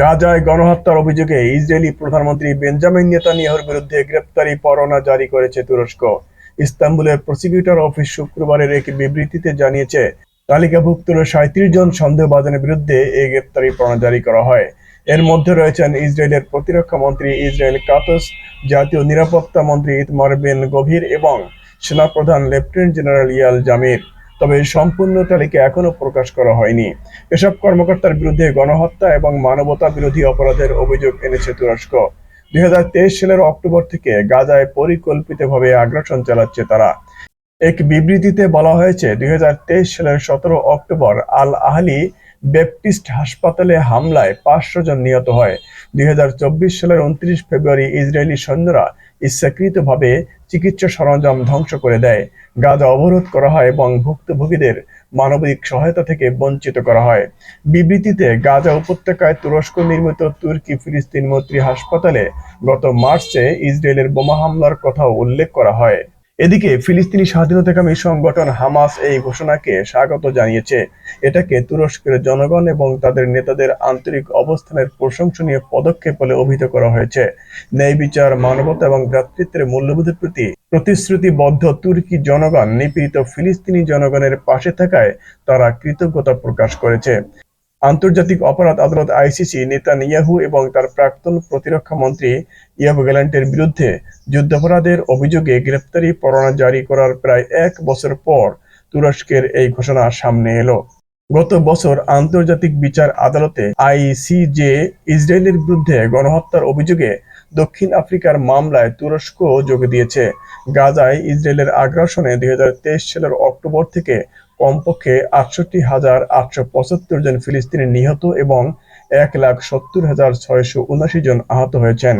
গাজায় গণহত্যার অভিযোগে ইসরায়েলি প্রধানমন্ত্রী বেঞ্জামিন নেতানিয়াহুর বিরুদ্ধে গ্রেপ্তারি পরোয়ানা জারি করেছে তুরস্ক। ইস্তাম্বুলের প্রসিকিউটর অফিস শুক্রবারের এক বিবৃতিতে জানিয়েছে, তালিকাভুক্ত সাঁত্রিশ জন সন্দেহভাজনের বিরুদ্ধে এই গ্রেপ্তারি পরোয়ানা জারি করা হয়। এর মধ্যে রয়েছেন ইসরায়েলের প্রতিরক্ষা মন্ত্রী ইসরায়েল কাতস, জাতীয় নিরাপত্তা মন্ত্রী ইতমার বেন গভীর এবং সেনাপ্রধান লেফটেন্যান্ট জেনারেল ইয়াল জামির। তবে সম্পূর্ণ তালিকা এখনও প্রকাশ করা হয়নি। এসব কর্মকর্তার বিরুদ্ধে গণহত্যা এবং মানবতা বিরোধী অপরাধের অভিযোগ এনেছে তুরস্ক। দুই হাজার তেইশ সালের অক্টোবর থেকে গাজায় পরিকল্পিতভাবে আগ্রাসন চালাচ্ছে তারা। এক বিবৃতিতে বলা হয়েছে, দুই হাজার তেইশ সালের সতেরো অক্টোবর আল আহলি ব্যাপটিস্ট হাসপাতালে হামলায় পাঁচশো জন নিহত হয়। দু হাজার চব্বিশ সালের উনত্রিশ ফেব্রুয়ারি ইসরায়েলি সৈন্যরা ইচ্ছাকৃতভাবে চিকিৎসা সরঞ্জাম ধ্বংস করে দেয়। গাজা অবরোধ করা হয় এবং ভুক্তভোগীদের মানবিক সহায়তা থেকে বঞ্চিত করা হয়। বিবৃতিতে গাজা উপত্যকায় তুরস্ক নির্মিত তুর্কি ফিলিস্তিন মৈত্রী হাসপাতালে গত মার্চে ইসরায়েলের বোমা হামলার কথাও উল্লেখ করা হয়। এদিকে ফিলিস্তিনি স্বাধীনতাকামী সংগঠন হামাস এই ঘোষণাকে স্বাগত জানিয়েছে। এটাকে তুরস্কের জনগণ এবং তাদের নেতাদের আন্তরিক অবস্থানের প্রশংসনীয় পদক্ষেপ বলে অভিহিত করা হয়েছে। ন্যায় বিচার, মানবতা এবং ভ্রাতৃত্বের মূল্যবোধের প্রতি প্রতিশ্রুতিবদ্ধ তুর্কি জনগণ নিপীড়িত ফিলিস্তিনি জনগণের পাশে থাকায় তারা কৃতজ্ঞতা প্রকাশ করেছে। আন্তর্জাতিক অপরাধ আদালত আইসিসি নেতা নিয়াহু এবং তার প্রাক্তন প্রতিরক্ষা মন্ত্রী ইয়াব গ্যালান্টের বিরুদ্ধে যুদ্ধাপরাধের অভিযোগে গ্রেপ্তারি পরোয়ানা জারি করার প্রায় এক বছর পর তুরস্কের এই ঘোষণা সামনে এলো। গত বছর আন্তর্জাতিক বিচার আদালতে আইসিজে ইসরায়েলের বিরুদ্ধে গণহত্যার অভিযোগে দক্ষিণ আফ্রিকার মামলায় তুরস্ক যোগ দিয়েছে। গাজায় ইসরায়েলের আগ্রাসনে দুই হাজার তেইশ সালের অক্টোবর থেকে কমপক্ষে আটষট্টি হাজার আটশো পঁচাত্তর জন ফিলিস্তিনি নিহত এবং এক লাখ সত্তর হাজার ছয়শো উনাশি জন আহত হয়েছেন।